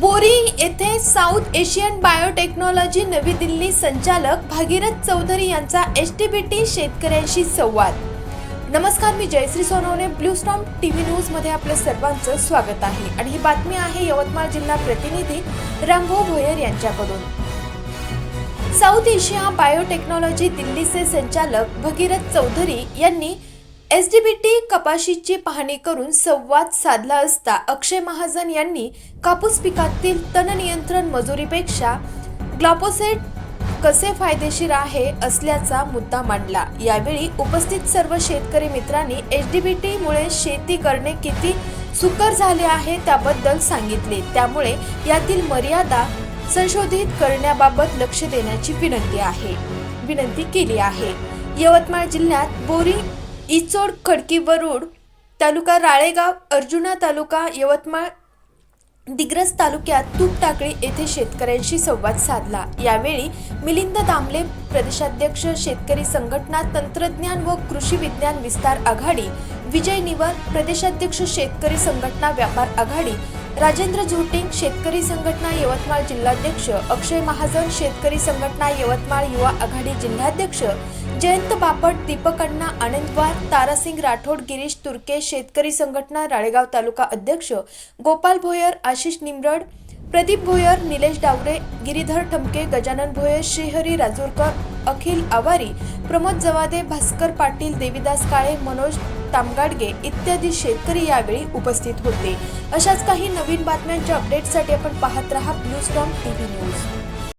बोरी येथे south Asian biotechnology नवी दिल्ली संचालक भागीरथ चौधरी यांचा एच टी बी टी शेतकऱ्यांशी संवाद. नमस्कार मी Jayashree Sonawane blue storm T V न्यूजमध्ये आपलं सर्वांचं स्वागत आहे. आणि ही बातमी आहे यवतमाळ जिल्हा प्रतिनिधी रामभाऊ भोयर यांच्याकडून. साऊथ एशिया बायोटेक्नॉलॉजी दिल्लीचे संचालक भगीरथ चौधरी यांनी एस डी बी टी कपाशीची पाहणी करून संवाद साधला असता अक्षय महाजन यांनी कापूस पिकातील तण नियंत्रण मजुरीपेक्षा ग्लापोसेट कसे फायदेशीर आहे असल्याचा मुद्दा मांडला. यावेळी उपस्थित सर्व शेतकरी मित्रांनी एच डी बी टीमुळे शेती करणे किती सुकर झाले आहे त्याबद्दल सांगितले. त्यामुळे यातील मर्यादा संशोधित करण्याबाबत लक्ष देण्याची विनंती आहे. विनंती केली आहे. यवतमाळ जिल्ह्यात बोरी इचोड खडकी वरुड तालुका राळेगाव अर्जुना तालुका यवतमाळ दिग्रस तालुक्यात तूप टाकळी येथे शेतकऱ्यांशी संवाद साधला. यावेळी मिलिंद दामले प्रदेशाध्यक्ष शेतकरी संघटना तंत्रज्ञान व कृषी विज्ञान विस्तार आघाडी विजय निवर प्रदेशाध्यक्ष शेतकरी संघटना व्यापार आघाडी राजेंद्र झोटिंग शेतकरी संघटना यवतमाळ जिल्हाध्यक्ष अक्षय महाजन शेतकरी संघटना यवतमाळ युवा आघाडी जिल्हाध्यक्ष जयंत बापट दीपक अण्णा आनंदवार तारासिंग राठोड गिरीश तुर्के शेतकरी संघटना राळेगाव तालुका अध्यक्ष गोपाल भोयर आशिष निमरड प्रदीप भोयर निलेश डावरे गिरीधर ठमके गजानन भोयर श्रीहरी राजूरकर अखिल आवारी प्रमोद जवादे भास्कर पाटील देविदास काळे मनोज तामगाडगे इत्यादी शेतकरी यावेळी उपस्थित होते. अशाच काही नवीन बातम्यांच्या अपडेटसाठी आपण पाहत रहा ब्लू स्टॉम टीव्ही न्यूज